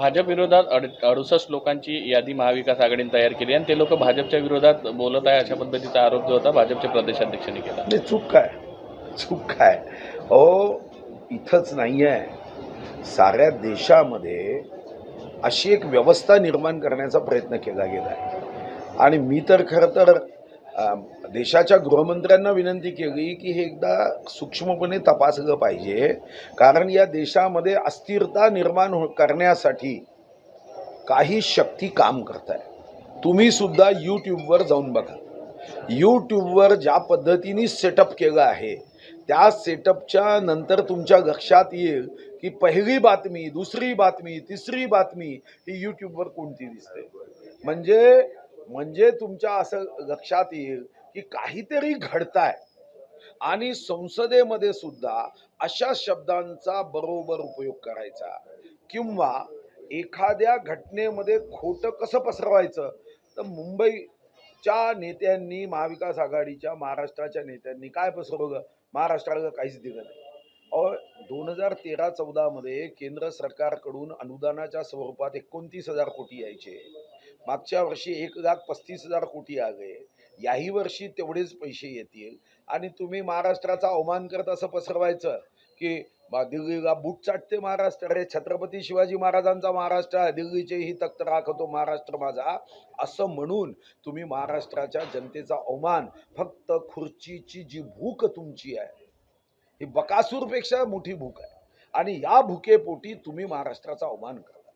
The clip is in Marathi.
भाजप विरोधात अड अडुसष्ट लोकांची यादी महाविकास आघाडीने तयार केली आणि ते लोक भाजपच्या विरोधात बोलत आहे अशा पद्धतीचा आरोप जो होता भाजपचे प्रदेशाध्यक्षांनी केला नाही चूक काय? चूक काय? अहो इथंच नाही आहे साऱ्या देशामध्ये अशी एक व्यवस्था निर्माण करण्याचा प्रयत्न केला गेला आहे आणि मी तर खरं तर देशाच्या गृहमंत्र्यांना विनंती केली की हे एकदा सूक्ष्मपणे तपासलं पाहिजे. कारण या देशामध्ये अस्थिरता निर्माण हो करण्यासाठी काही शक्ती काम करत आहे तुम्ही सुद्धा यूट्यूबवर जाऊन बघा. यूट्यूबवर ज्या पद्धतीने सेटअप केलं आहे त्या सेटअपच्या नंतर तुमच्या लक्षात येईल की पहिली बातमी दुसरी बातमी तिसरी बातमी ही यूट्यूबवर कोणती दिसते. म्हणजे म्हणजे तुमच्या असं लक्षात येईल की काहीतरी घडताय. आणि संसदेमध्ये सुद्धा अशा शब्दांचा बरोबर उपयोग करायचा. किंवा एखाद्या घटनेमध्ये खोटं कसं पसरवायचं? तर मुंबईच्या नेत्यांनी महाविकास आघाडीच्या महाराष्ट्राच्या नेत्यांनी काय पसरवलं? महाराष्ट्राला काहीच दिलं नाही. और दोन हजार तेरा चौदामध्ये केंद्र सरकारकडून अनुदानाच्या स्वरूपात एकोणतीस हजार कोटी यायचे. मागच्या वर्षी एक लाख पस्तीस हजार कोटी आले. याही वर्षी तेवढेच पैसे येतील. आणि तुम्ही महाराष्ट्राचा अवमान करत असं पसरवायचं की दिल्लीला बूट चाटते महाराष्ट्र. अरे छत्रपती शिवाजी महाराजांचा महाराष्ट्र दिल्लीचे ही तख्त राखतो महाराष्ट्र माझा. असं म्हणून तुम्ही महाराष्ट्राच्या जनतेचा अवमान फक्त खुर्चीची जी भूक तुमची आहे ही बकासूरपेक्षा मोठी भूक आहे. आणि या भुकेपोटी तुम्ही महाराष्ट्राचा अवमान करा.